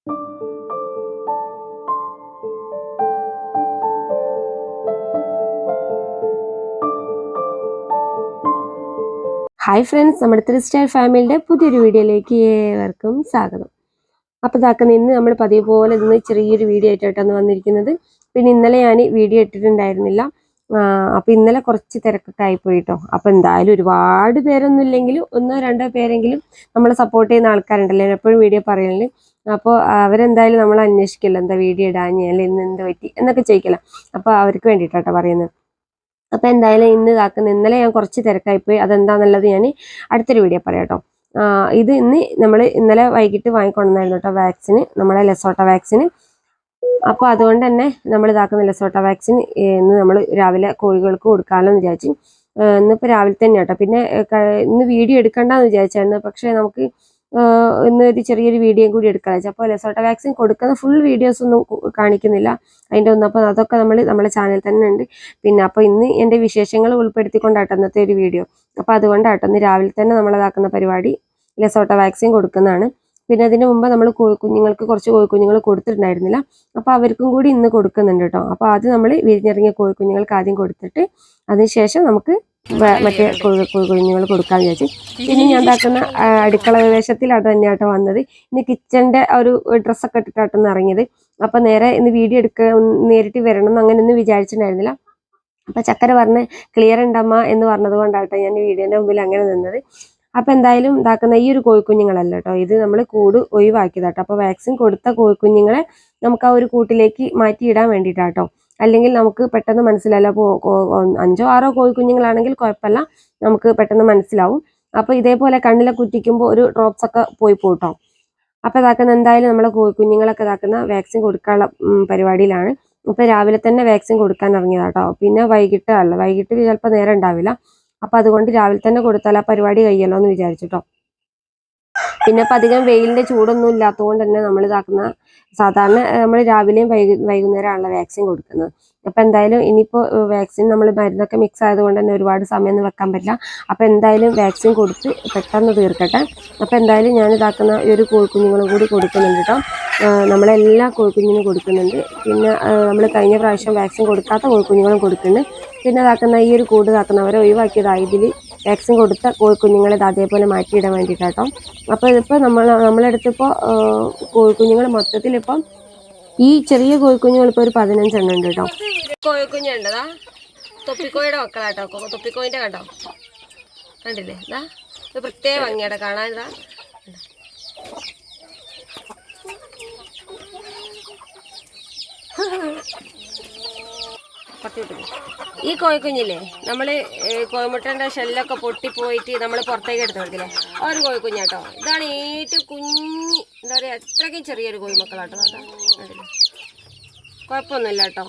Hi friends നമ്മുടെ three star ഫാമിലിയുടെ പുതിയൊരു വീഡിയോയിലേക്ക് ഏവർക്കും സ്വാഗതം. അപ്പോൾ ഇതാക്കുന്ന ഇന്ന് നമ്മൾ പതിവ് പോലെ ഇന്ന് ചെറിയൊരു വീഡിയോ ആയിട്ടാണ് വന്നിരിക്കുന്നത്. പിന്നെ ഇന്നലെ ഞാൻ വീഡിയോ ഇട്ടിട്ടുണ്ടായിരുന്നില്ല. അപ്പോൾ ഇന്നലെ കുറച്ച് തിരക്കൊക്കെ പോയിട്ടോ. അപ്പോൾ എന്തായാലും ഒരുപാട് പേരൊന്നും ഇല്ലെങ്കിലും ഒന്നോ രണ്ടോ പേരെങ്കിലും നമ്മളെ സപ്പോർട്ട് ചെയ്യുന്ന ആൾക്കാരുണ്ടല്ലോ. എപ്പോഴും വീഡിയോ പറയുന്നത് അപ്പോൾ അവരെന്തായാലും നമ്മൾ അന്വേഷിക്കില്ല. എന്താ വീഡിയോ ഇടാഞ്ഞ? അല്ലെങ്കിൽ ഇന്ന് എന്ത് പറ്റി? എന്നൊക്കെ ചോദിക്കില്ല. അപ്പോൾ അവർക്ക് വേണ്ടിയിട്ടാട്ടോ പറയുന്നത്. അപ്പൊ എന്തായാലും ഇന്ന് ഇതാക്കുന്ന ഇന്നലെ ഞാൻ കുറച്ച് തിരക്കായിപ്പോയി അതെന്താന്നുള്ളത് ഞാൻ അടുത്തൊരു വീഡിയോ പറയാം കേട്ടോ ഇത് ഇന്ന് നമ്മൾ ഇന്നലെ വൈകിട്ട് വാങ്ങിക്കൊണ്ടായിരുന്നു കേട്ടോ വാക്സിന്. നമ്മളെ ലെസോട്ട വാക്സിന്. അപ്പോൾ അതുകൊണ്ട് തന്നെ നമ്മൾ ഇതാക്കുന്ന ലെസോട്ട വാക്സിൻ ഇന്ന് നമ്മൾ രാവിലെ കോഴികൾക്ക് കൊടുക്കാമല്ലോ എന്ന് വിചാരിച്ചു. ഇന്നിപ്പോൾ രാവിലെ തന്നെ കേട്ടോ. പിന്നെ ഇന്ന് വീഡിയോ എടുക്കണ്ടെന്ന് വിചാരിച്ചായിരുന്നു. പക്ഷേ നമുക്ക് ഇന്ന് ഒരു ചെറിയൊരു വീഡിയോയും കൂടി എടുക്കാൻ വെച്ചാൽ അപ്പോൾ ലെസോട്ട വാക്സിൻ കൊടുക്കുന്ന ഫുൾ വീഡിയോസ് ഒന്നും കാണിക്കുന്നില്ല. അതിന്റെ ഒന്നും അപ്പോൾ അതൊക്കെ നമ്മൾ നമ്മുടെ ചാനൽ തന്നെ ഉണ്ട്. പിന്നെ അപ്പോൾ ഇന്ന് എന്റെ വിശേഷങ്ങൾ ഉൾപ്പെടുത്തിക്കൊണ്ടാട്ടോ ഇന്നത്തെ ഒരു വീഡിയോ. അപ്പോൾ അതുകൊണ്ടാട്ടോ ഇന്ന് രാവിലെ തന്നെ നമ്മളതാക്കുന്ന പരിപാടി ലെസോട്ട വാക്സിൻ കൊടുക്കുന്നതാണ്. പിന്നെ അതിന് മുമ്പ് നമ്മൾ കുഞ്ഞുങ്ങൾക്ക് കുറച്ച് കോഴിക്കുഞ്ഞുങ്ങൾ കൊടുത്തിട്ടുണ്ടായിരുന്നില്ല. അപ്പോൾ അവർക്കും കൂടി ഇന്ന് കൊടുക്കുന്നുണ്ട് കേട്ടോ അപ്പോൾ ആദ്യം നമ്മൾ വിരിഞ്ഞിറങ്ങിയ കോഴിക്കുഞ്ഞുങ്ങൾക്ക് ആദ്യം കൊടുത്തിട്ട് അതിനുശേഷം നമുക്ക് മറ്റേ കുഞ്ഞുങ്ങൾ കൊടുക്കാൻ വിചാരിച്ചു. പിന്നെ ഞാൻ ഉണ്ടാക്കുന്ന അടുക്കള വേഷത്തിൽ അത് തന്നെയാട്ടോ വന്നത്. ഇന്ന് കിച്ചന്റെ ഒരു ഡ്രസ്സൊക്കെ ഇട്ടിട്ടാട്ടൊന്ന് ഇറങ്ങിയത്. അപ്പൊ നേരെ ഇന്ന് വീഡിയോ എടുക്ക നേരിട്ട് വരണം എന്ന് അങ്ങനെയൊന്നും വിചാരിച്ചിട്ടുണ്ടായിരുന്നില്ല. അപ്പൊ ചക്കര പറഞ്ഞ് ക്ലിയർ ഉണ്ടമ്മ എന്ന് പറഞ്ഞത് കൊണ്ടാട്ടോ ഞാൻ വീഡിയോന്റെ മുമ്പിൽ അങ്ങനെ നിന്നത്. അപ്പൊ എന്തായാലും ഇതാക്കുന്ന ഈ ഒരു കോഴിക്കുഞ്ഞുങ്ങളല്ല കേട്ടോ. ഇത് നമ്മൾ കൂട് ഒഴിവാക്കിയതാട്ടോ അപ്പോൾ വാക്സിൻ കൊടുത്ത കോഴിക്കുഞ്ഞുങ്ങളെ നമുക്ക് ആ ഒരു കൂട്ടിലേക്ക് മാറ്റിയിടാൻ വേണ്ടിയിട്ടാട്ടോ അല്ലെങ്കിൽ നമുക്ക് പെട്ടെന്ന് മനസ്സിലാവില്ല അപ്പോൾ അഞ്ചോ ആറോ കോഴിക്കുഞ്ഞുങ്ങളാണെങ്കിൽ കുഴപ്പമില്ല. നമുക്ക് പെട്ടെന്ന് മനസ്സിലാവും. അപ്പോൾ ഇതേപോലെ കണ്ണിലെ കുറ്റിക്കുമ്പോൾ ഒരു ഡ്രോപ്സ് ഒക്കെ പോയി പോട്ടോ. അപ്പോൾ ഇതാക്കുന്ന എന്തായാലും നമ്മളെ കോഴിക്കുഞ്ഞുങ്ങളൊക്കെ ഇതാക്കുന്ന വാക്സിൻ കൊടുക്കാനുള്ള പരിപാടിയിലാണ്. ഇപ്പോൾ രാവിലെ തന്നെ വാക്സിൻ കൊടുക്കാൻ ഇറങ്ങിയതാട്ടോ പിന്നെ വൈകിട്ട് അല്ല. വൈകിട്ട് ചിലപ്പോൾ നേരം ഉണ്ടാവില്ല. അപ്പൊ അതുകൊണ്ട് രാവിലെ തന്നെ കൊടുത്താൽ ആ പരിപാടി കഴിയല്ലോ വിചാരിച്ചിട്ടോ പിന്നെ ഇപ്പം അധികം വെയിലിന്റെ ചൂടൊന്നും ഇല്ലാത്തതുകൊണ്ട് തന്നെ നമ്മൾ ഇതാക്കുന്ന സാധാരണ നമ്മൾ രാവിലെയും വൈകു വൈകുന്നേരമാണല്ലോ വാക്സിൻ കൊടുക്കുന്നത്. അപ്പം എന്തായാലും ഇനിയിപ്പോൾ വാക്സിൻ നമ്മൾ മരുന്നൊക്കെ മിക്സ് ആയതുകൊണ്ട് തന്നെ ഒരുപാട് സമയമൊന്നും വെക്കാൻ പറ്റില്ല. അപ്പം എന്തായാലും വാക്സിൻ കൊടുത്ത് പെട്ടെന്ന് തീർക്കട്ടെ. അപ്പം എന്തായാലും ഞാൻ ഇതാക്കുന്ന ഒരു കോഴിക്കുഞ്ഞുങ്ങളും കൂടി കൊടുക്കുന്നുണ്ട് കേട്ടോ നമ്മളെല്ലാ കോഴിക്കുഞ്ഞിനും കൊടുക്കുന്നുണ്ട്. പിന്നെ നമ്മൾ കഴിഞ്ഞ പ്രാവശ്യം വാക്സിൻ കൊടുക്കാത്ത കോഴിക്കുഞ്ഞുങ്ങളും കൊടുക്കുന്നുണ്ട്. പിന്നെ ഇതാക്കുന്ന ഈ ഒരു കൂട് ഇതാക്കുന്നവരെ ഒഴിവാക്കിയതായി ഇതിൽ വാക്സിൻ കൊടുത്ത കോഴിക്കുഞ്ഞുങ്ങളെ ഇത് അതേപോലെ മാറ്റിയിടാൻ വേണ്ടിയിട്ടാട്ടോ അപ്പോൾ ഇതിപ്പോൾ നമ്മൾ നമ്മളെടുത്തിപ്പോൾ കോഴിക്കുഞ്ഞുങ്ങൾ മൊത്തത്തിലിപ്പം ഈ ചെറിയ കോഴിക്കുഞ്ഞുങ്ങൾ ഇപ്പോൾ ഒരു പതിനഞ്ചെണ്ണം ഉണ്ട് കേട്ടോ കോഴിക്കുഞ്ഞുണ്ടതാ തൊപ്പിക്കോയുടെ മക്കളാട്ടോ. തൊപ്പിക്കോയിന്റെ കണ്ടോ? കണ്ടില്ലേ? ഇതാ ഇത് പ്രത്യേക ഭംഗിയാട്ടോ. കാണാൻ ഇതാ. ഈ കോഴിക്കുഞ്ഞില്ലേ നമ്മൾ കോഴിമുട്ടന്റെ ഷെല്ലൊക്കെ പൊട്ടിപ്പോയിട്ട് നമ്മൾ പുറത്തേക്ക് എടുത്തു കൊടുക്കില്ലേ? ആ ഒരു കോഴിക്കുഞ്ഞാട്ടോ. ഇതാണ് ഏറ്റവും കുഞ്ഞി എന്താ പറയുക അത്രയ്ക്കും ചെറിയൊരു കോഴിമക്കളാട്ടോ. അതാ കുഴപ്പമൊന്നുമില്ല കേട്ടോ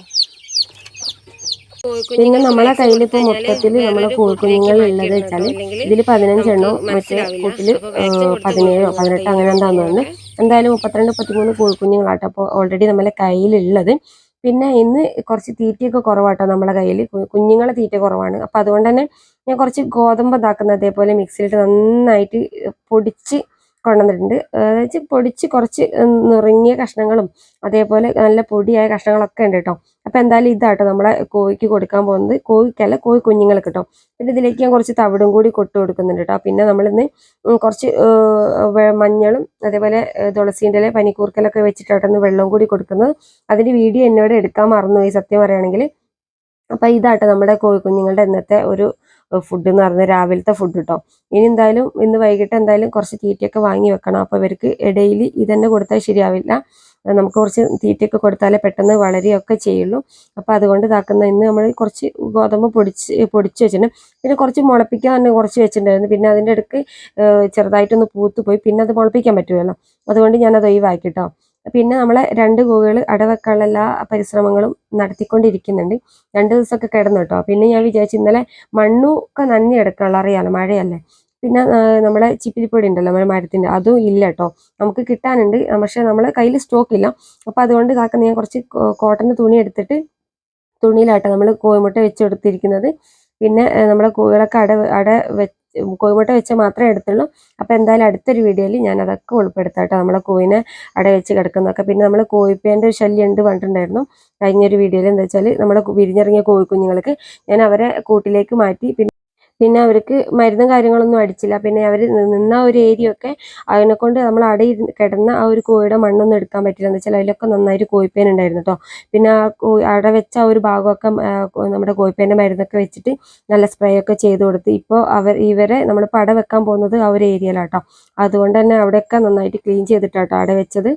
പിന്നെ നമ്മളെ ഇപ്പൊ മൊത്തത്തിൽ നമ്മളെ കോഴിക്കുഞ്ഞുങ്ങൾ ഉള്ളത് വെച്ചാൽ ഇതിൽ പതിനഞ്ചെണ്ണോ മറ്റേ കൂട്ടിൽ പതിനേഴോ പതിനെട്ടോ അങ്ങനെ എന്താന്ന് എന്തായാലും മുപ്പത്തിരണ്ട് മുപ്പത്തിമൂന്ന് കോഴിക്കുഞ്ഞുങ്ങളാട്ടോ. അപ്പോൾ ഓൾറെഡി നമ്മളെ കയ്യിലുള്ളത് പിന്നെ ഇന്ന് കുറച്ച് തീറ്റയൊക്കെ കുറവാട്ടോ നമ്മുടെ കയ്യിൽ. കുഞ്ഞുങ്ങളെ തീറ്റ കുറവാണ്. അപ്പം അതുകൊണ്ട് തന്നെ ഞാൻ കുറച്ച് ഗോതമ്പ് ഇതാക്കുന്ന അതേപോലെ മിക്സിയിലിട്ട് നന്നായിട്ട് പൊടിച്ച് കൊണ്ടുവന്നിട്ടുണ്ട്. അതായത് പൊടിച്ച് കുറച്ച് നിറങ്ങിയ കഷ്ണങ്ങളും അതേപോലെ നല്ല പൊടിയായ കഷ്ണങ്ങളൊക്കെ ഉണ്ട് കേട്ടോ. അപ്പം എന്തായാലും ഇതാട്ടോ നമ്മളെ കോഴിക്ക് കൊടുക്കാൻ പോകുന്നത്. കോഴിക്കല്ല കോഴി കുഞ്ഞുങ്ങൾക്ക് കേട്ടോ. പിന്നെ ഇതിലേക്ക് ഞാൻ കുറച്ച് തവിടും കൂടി കൊട്ടു കൊടുക്കുന്നുണ്ട് കേട്ടോ. പിന്നെ നമ്മളിന്ന് കുറച്ച് മഞ്ഞളും അതേപോലെ തുളസീന്റെ പനിക്കൂർക്കലൊക്കെ വെച്ചിട്ടാട്ടൊന്ന് വെള്ളം കൂടി കൊടുക്കുന്നത്. അതിന്റെ വീഡിയോ എന്നോട് എടുക്കാൻ മറന്നുപോയി സത്യം പറയുകയാണെങ്കിൽ. അപ്പം ഇതാട്ടോ നമ്മുടെ കോഴിക്കുഞ്ഞുങ്ങളുടെ ഇന്നത്തെ ഒരു ഫുഡ് എന്ന് പറഞ്ഞാൽ രാവിലത്തെ ഫുഡ് കേട്ടോ ഇനി എന്തായാലും ഇന്ന് വൈകിട്ട് എന്തായാലും കുറച്ച് തീറ്റയൊക്കെ വാങ്ങി വെക്കണം. അപ്പോൾ ഇവർക്ക് ഡെയിലി ഇതന്നെ കൊടുത്താൽ ശരിയാവില്ല. നമുക്ക് കുറച്ച് തീറ്റയൊക്കെ കൊടുത്താലേ പെട്ടെന്ന് വളരെയൊക്കെ ചെയ്യുള്ളൂ. അപ്പോൾ അതുകൊണ്ട് ഇതാക്കുന്ന ഇന്ന് നമ്മൾ കുറച്ച് ഗോതമ്പ് പൊടിച്ച് പൊടിച്ച് വെച്ചിട്ടുണ്ട്. പിന്നെ കുറച്ച് മുളപ്പിക്കാൻ തന്നെ കുറച്ച് വെച്ചിട്ടുണ്ടായിരുന്നു. പിന്നെ അതിന്റെ ഇടയ്ക്ക് ചെറുതായിട്ടൊന്ന് പൂത്ത് പോയി. പിന്നെ അത് മുളപ്പിക്കാൻ പറ്റുമല്ലോ അതുകൊണ്ട് ഞാനത് ഒഴിവാക്കി കേട്ടോ പിന്നെ നമ്മളെ രണ്ട് കോഴികൾ അടവെക്കാനുള്ള എല്ലാ പരിശ്രമങ്ങളും നടത്തിക്കൊണ്ടിരിക്കുന്നുണ്ട്. രണ്ട് ദിവസമൊക്കെ കിടന്നു കേട്ടോ പിന്നെ ഞാൻ വിചാരിച്ചു ഇന്നലെ മണ്ണൊക്കെ നന്ദി എടുക്കാനുള്ള അറിയാലോ മഴയല്ലേ? പിന്നെ നമ്മളെ ചിപ്പിരിപ്പൊടി ഉണ്ടല്ലോ നമ്മുടെ മരത്തിന്റെ അതും ഇല്ല കേട്ടോ നമുക്ക് കിട്ടാനുണ്ട് പക്ഷെ നമ്മളെ കയ്യിൽ സ്റ്റോക്ക് ഇല്ല. അപ്പോൾ അതുകൊണ്ട് കാക്ക ഞാൻ കുറച്ച് കോട്ടന്റെ തുണി എടുത്തിട്ട് തുണിയിലാട്ടോ നമ്മൾ കോഴിമുട്ട വെച്ച് കൊടുത്തിരിക്കുന്നത്. പിന്നെ നമ്മളെ കോഴികളൊക്കെ അട അട കോഴിമുട്ട വെച്ച് മാത്രമേ എടുത്തുള്ളൂ. അപ്പോൾ എന്തായാലും അടുത്തൊരു വീഡിയോയിൽ ഞാൻ അതൊക്കെ ഉൾപ്പെടുത്താം കേട്ടോ. നമ്മളെ കോഴിനെ അട വെച്ച് കിടക്കുന്നതൊക്കെ. പിന്നെ നമ്മൾ കോഴിപ്പേന്റെ ഒരു ശല്യം ഉണ്ട് പറഞ്ഞിട്ടുണ്ടായിരുന്നു. കഴിഞ്ഞൊരു വീഡിയോയിൽ എന്താ വെച്ചാൽ നമ്മളെ വിരിഞ്ഞിറങ്ങിയ കോഴിക്കുഞ്ഞുങ്ങൾക്ക് ഞാൻ അവരെ കൂട്ടിലേക്ക് മാറ്റി. പിന്നെ പിന്നെ അവർക്ക് മരുന്നും കാര്യങ്ങളൊന്നും അടിച്ചില്ല. പിന്നെ അവർ നിന്ന ഒരു ഏരിയ ഒക്കെ അതിനെ കൊണ്ട് നമ്മൾ അവിടെ കിടന്ന ആ ഒരു കോഴിയുടെ മണ്ണൊന്നും എടുക്കാൻ പറ്റില്ല. എന്ന് വെച്ചാൽ അതിലൊക്കെ നന്നായിട്ട് കോഴിപ്പേൻ ഉണ്ടായിരുന്നു കേട്ടോ പിന്നെ ആ അട വെച്ച ആ ഒരു ഭാഗമൊക്കെ നമ്മുടെ കോഴിപ്പേന്റെ മരുന്നൊക്കെ വെച്ചിട്ട് നല്ല സ്പ്രേ ഒക്കെ ചെയ്ത് കൊടുത്ത് ഇപ്പോൾ അവർ ഇവരെ നമ്മൾ പട വെക്കാൻ പോകുന്നത് ആ ഒരു ഏരിയയിലാട്ടോ അതുകൊണ്ട് തന്നെ അവിടെയൊക്കെ നന്നായിട്ട് ക്ലീൻ ചെയ്തിട്ടാട്ടോ അവിടെ വെച്ചത്.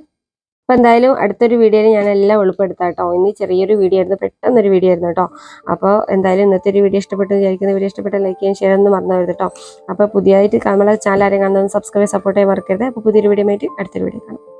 അപ്പോൾ എന്തായാലും അടുത്തൊരു വീഡിയോയിൽ ഞാൻ എല്ലാം ഉൾപ്പെടുത്താം കേട്ടോ. ഇന്ന് ചെറിയൊരു വീഡിയോ ആയിരുന്നു പെട്ടെന്നൊരു വീഡിയോ ആയിരുന്നു കേട്ടോ. അപ്പോൾ എന്തായാലും ഇന്നത്തെ ഒരു വീഡിയോ ഇഷ്ടപ്പെട്ടു വിചാരിക്കുന്ന. വീഡിയോ ഇഷ്ടപ്പെട്ട ലൈക്ക് ചെയ്യാൻ ഷെയർ ഒന്നും മറന്നു വരുത് കേട്ടോ. അപ്പോൾ പുതിയതായിട്ട് നമ്മളെ ചാനൽ ആരെയും കാണുന്നതും സബ്സ്ക്രൈബ് സപ്പോർട്ട് ചെയ്യാൻ മറക്കരുത്. അപ്പോൾ പുതിയൊരു വീഡിയോ ആയിട്ട് അടുത്തൊരു വീഡിയോ കാണാം.